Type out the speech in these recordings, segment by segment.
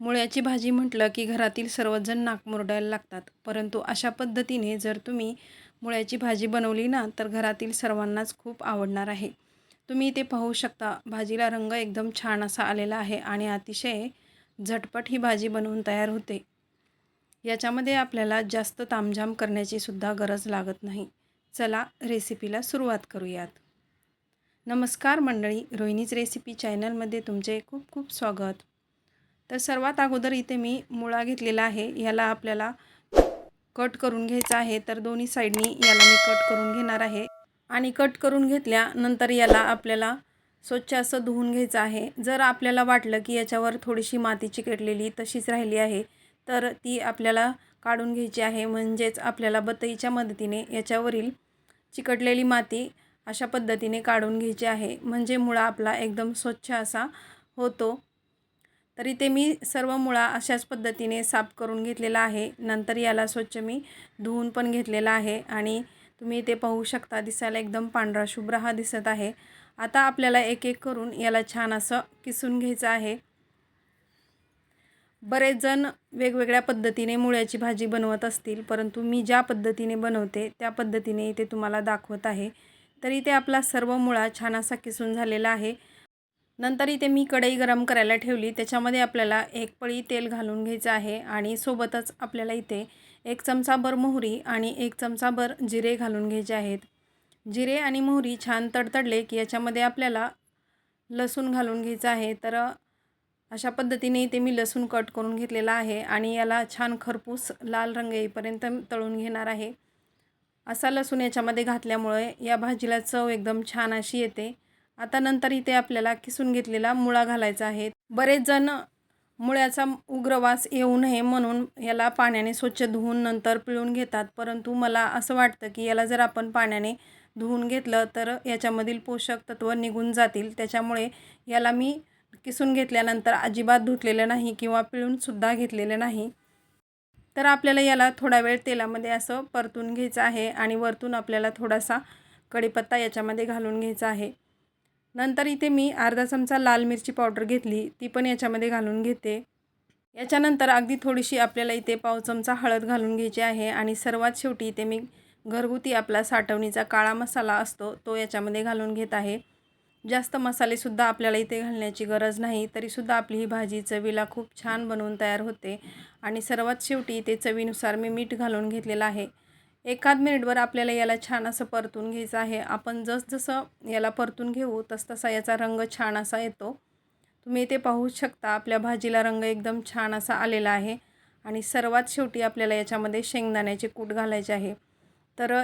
मुळ्याची भाजी म्हटलं की घरातील सर्वजण नाक मुरडायला लागतात. परंतु अशा पद्धतीने जर तुम्ही मुळ्याची भाजी बनवली ना तर घरातील सर्वांनाच खूप आवडणार आहे. तुम्ही ते पाहू शकता. भाजीला रंग एकदम छान असा आलेला आहे आणि अतिशय झटपट ही भाजी बनवून तयार होते. याच्यामध्ये आपल्याला जास्त तामझाम करण्याची सुद्धा गरज लागत नाही. चला रेसिपीला सुरुवात करूयात. नमस्कार मंडळी. रोहिणीज रेसिपी चॅनलमध्ये तुमचे खूप खूप स्वागत. तर सर्वात अगोदर इथे मी मुळा घेतलेला आहे. याला आपल्याला कट करून घ्यायचा आहे. तर दोन्ही साईडनी याला मी कट करून घेणार आहे. आणि कट करून घेतल्यानंतर याला आपल्याला स्वच्छ असं धुवून घ्यायचं आहे. जर आपल्याला वाटलं की याच्यावर थोडीशी माती चिकटलेली तशीच राहिली आहे तर ती आपल्याला काढून घ्यायची आहे. म्हणजेच आपल्याला बतईच्या मदतीने याच्यावरील चिकटलेली माती अशा पद्धतीने काढून घ्यायची आहे. म्हणजे मुळा आपला एकदम स्वच्छ असा होतो. तरी ते मी सर्व मुळा अशाच पद्धतीने साफ करून घेतलेला आहे. नंतर याला स्वच्छ मी धुवून पण घेतलेला आहे आणि तुम्ही ते पाहू शकता दिसायला एकदम पांढरा शुभ्र हा दिसत आहे. आता आपल्याला एक एक करून याला छान असं किसून घ्यायचं आहे. बरेच जण वेगवेगळ्या पद्धतीने मुळ्याची भाजी बनवत असतील परंतु मी ज्या पद्धतीने बनवते त्या पद्धतीने इथे तुम्हाला दाखवत आहे. तर इथे आपला सर्व मुळा छान असा किसून झालेला आहे. नंतर इथे मी कढई गरम करायला ठेवली. त्याच्यामध्ये आपल्याला एक पळी तेल घालून घ्यायचं आहे आणि सोबतच आपल्याला इथे एक चमचाभर मोहरी आणि एक चमचाभर जिरे घालून घ्यायचे आहेत. जिरे आणि मोहरी छान तडतडले की याच्यामध्ये आपल्याला लसूण घालून घ्यायचं आहे. तर अशा पद्धतीने इथे मी लसूण कट करून घेतलेला आहे आणि याला छान खरपूस लाल रंग येईपर्यंत तळून घेणार आहे. असा लसूण याच्यामध्ये घातल्यामुळे या भाजीला चव एकदम छान अशी येते. आता नंतर इथे आपल्याला किसून घेतलेला मुळा घालायचा आहे. बरेच जण मुळ्याचा उग्रवास येऊ नये म्हणून याला पाण्याने स्वच्छ धुवून नंतर पिळून घेतात. परंतु मला असं वाटतं की याला जर आपण पाण्याने धुवून घेतलं तर याच्यामधील पोषक तत्व निघून जातील. त्याच्यामुळे याला मी किसून घेतल्यानंतर अजिबात धुतलेलं नाही किंवा पिळूनसुद्धा घेतलेलं नाही. तर आपल्याला याला थोडा वेळ तेलामध्ये असं परतून घ्यायचं आहे आणि वरतून आपल्याला थोडासा कढीपत्ता याच्यामध्ये घालून घ्यायचा आहे. नंतर इथे मी अर्धा चमचा लाल मिरची पावडर घेतली ती पण याच्यामध्ये घालून घेते. याच्यानंतर अगदी थोडीशी आपल्याला इथे पाव चमचा हळद घालून घ्यायची आहे आणि सर्वात शेवटी इथे मी घरगुती आपला साठवणीचा काळा मसाला असतो तो याच्यामध्ये घालून घेत आहे. जास्त मसालेसुद्धा आपल्याला इथे घालण्याची गरज नाही तरीसुद्धा आपली ही भाजी चवीला खूप छान बनवून तयार होते. आणि सर्वात शेवटी इथे चवीनुसार मी मीठ घालून घेतलेलं आहे. एखाद मिनिटभर आपल्याला याला छान असं परतून घ्यायचं आहे. आपण जसजसं याला परतून घेऊ तसतसा याचा रंग छान असा येतो. तुम्ही इथे पाहू शकता आपल्या भाजीला रंग एकदम छान असा आलेला आहे. आणि सर्वात शेवटी आपल्याला याच्यामध्ये शेंगदाण्याचे कूट घालायचे आहे. तर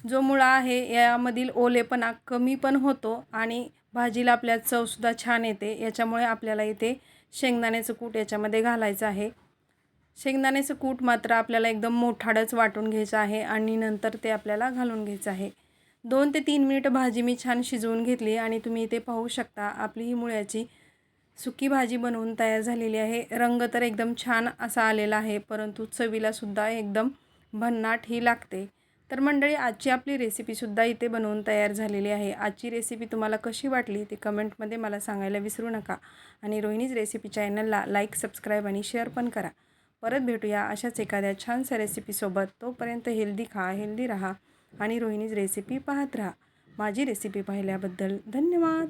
जो मुळा आहे यामधील ओलेपणा कमी पण होतो आणि भाजीला आपल्या चवसुद्धा छान येते. याच्यामुळे आपल्याला इथे शेंगदाण्याचं कूट याच्यामध्ये घालायचं आहे. शेंगदाण्याचं कूट मात्र आपल्याला एकदम मोठाडच वाटून घ्यायचं आहे आणि नंतर ते आपल्याला घालून घ्यायचं आहे. दोन ते तीन मिनिट भाजी मी छान शिजवून घेतली आणि तुम्ही इथे पाहू शकता आपली ही मुळ्याची सुकी भाजी बनवून तयार झालेली आहे. रंग तर एकदम छान असा आलेला आहे परंतु चवीलासुद्धा एकदम भन्नाट ही लागते. तर मंडळी आजची आपली रेसिपीसुद्धा इथे बनवून तयार झालेली आहे. आजची रेसिपी तुम्हाला कशी वाटली ती कमेंटमध्ये मला सांगायला विसरू नका. आणि रोहिणीज रेसिपी चॅनलला लाईक सबस्क्राईब आणि शेअर पण करा. परत भेटूया अशाच एखाद्या छानशा रेसिपीसोबत तोपर्यंत हेल्दी खा हेल्दी राहा आणि रोहिणीज रेसिपी पाहत राहा. माझी रेसिपी पाहिल्याबद्दल धन्यवाद.